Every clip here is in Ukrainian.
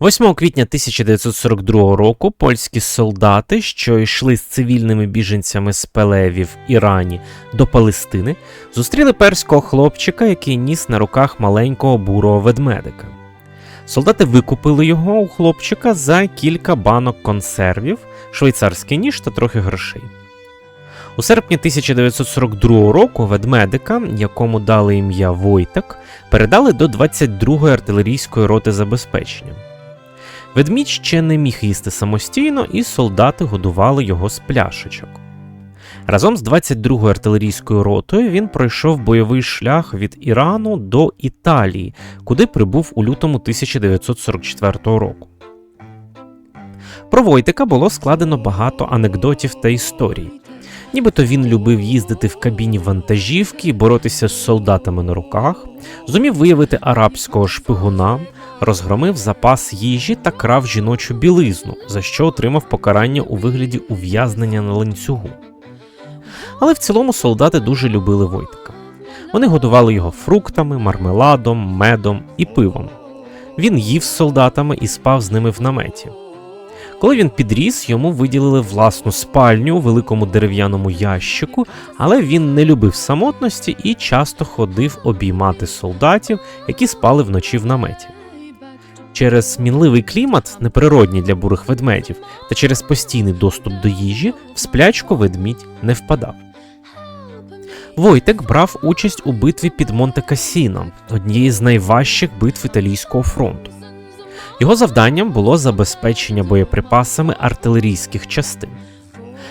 8 квітня 1942 року польські солдати, що йшли з цивільними біженцями з Пелеві в Ірані до Палестини, зустріли перського хлопчика, який ніс на руках маленького бурого ведмедика. Солдати викупили його у хлопчика за кілька банок консервів, швейцарський ніж та трохи грошей. У серпні 1942 року ведмедика, якому дали ім'я Войтак, передали до 22-ї артилерійської роти забезпечення. Ведмідь ще не міг їсти самостійно, і солдати годували його з пляшечок. Разом з 22-ю артилерійською ротою він пройшов бойовий шлях від Ірану до Італії, куди прибув у лютому 1944 року. Про Войтика було складено багато анекдотів та історій. Нібито він любив їздити в кабіні вантажівки, боротися з солдатами на руках, зумів виявити арабського шпигуна, розгромив запас їжі та крав жіночу білизну, за що отримав покарання у вигляді ув'язнення на ланцюгу. Але в цілому солдати дуже любили Войтика. Вони годували його фруктами, мармеладом, медом і пивом. Він їв з солдатами і спав з ними в наметі. Коли він підріс, йому виділили власну спальню у великому дерев'яному ящику, але він не любив самотності і часто ходив обіймати солдатів, які спали вночі в наметі. Через мінливий клімат, неприродній для бурих ведмедів, та через постійний доступ до їжі в сплячку ведмідь не впадав. Войтек брав участь у битві під Монте Касіно, однієї з найважчих битв італійського фронту. Його завданням було забезпечення боєприпасами артилерійських частин.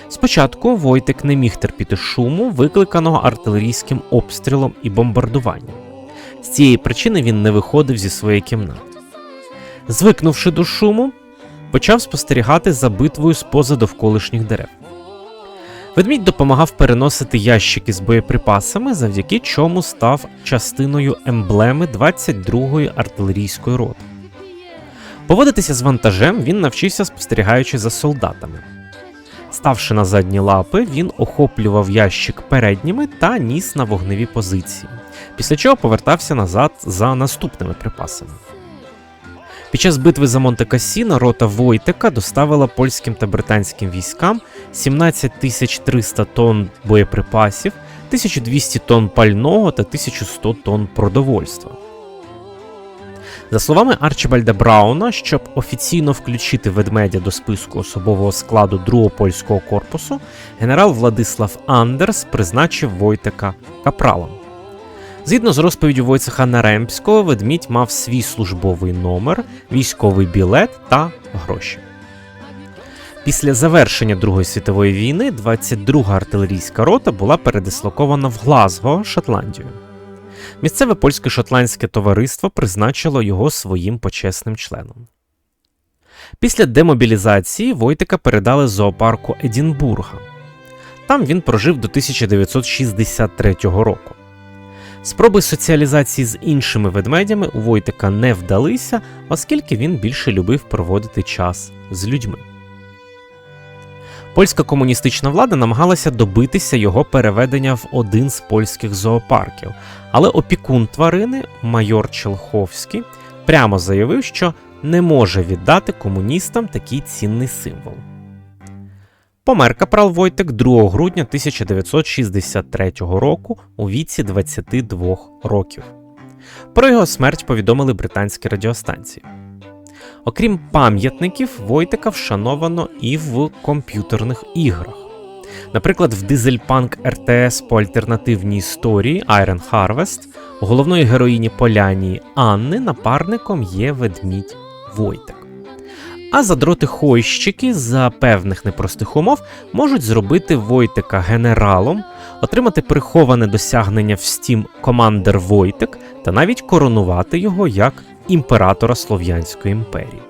Спочатку Войтек не міг терпіти шуму, викликаного артилерійським обстрілом і бомбардуванням. З цієї причини він не виходив зі своєї кімнати. Звикнувши до шуму, почав спостерігати за битвою з поза довколишніх дерев. Ведмідь допомагав переносити ящики з боєприпасами, завдяки чому став частиною емблеми 22-ї артилерійської роти. Поводитися з вантажем він навчився спостерігаючи за солдатами. Ставши на задні лапи, він охоплював ящик передніми та ніс на вогневі позиції, після чого повертався назад за наступними припасами. Під час битви за Монте Кассіно рота Войтека доставила польським та британським військам 17 300 тонн боєприпасів, 1200 тонн пального та 1100 тонн продовольства. За словами Арчибальда Брауна, щоб офіційно включити ведмедя до списку особового складу другого польського корпусу, генерал Владислав Андерс призначив Войтека капралом. Згідно з розповіддю Войцеха Наремського, ведмідь мав свій службовий номер, військовий білет та гроші. Після завершення Другої світової війни 22-га артилерійська рота була передислокована в Глазго, Шотландію. Місцеве польсько-шотландське товариство призначило його своїм почесним членом. Після демобілізації Войтика передали зоопарку Едінбурга. Там він прожив до 1963 року. Спроби соціалізації з іншими ведмедями у Войтика не вдалися, оскільки він більше любив проводити час з людьми. Польська комуністична влада намагалася добитися його переведення в один з польських зоопарків, але опікун тварини, майор Челховський, прямо заявив, що не може віддати комуністам такий цінний символ. Помер капрал Войтек 2 грудня 1963 року у віці 22 років. Про його смерть повідомили британські радіостанції. Окрім пам'ятників, Войтека вшановано і в комп'ютерних іграх. Наприклад, в дизельпанк РТС по альтернативній історії Iron Harvest головної героїні Полянії Анни напарником є ведмідь Войтек. А задроти хойщики за певних непростих умов можуть зробити Войтека генералом, отримати приховане досягнення в стім командер Войтек та навіть коронувати його як імператора Слов'янської імперії.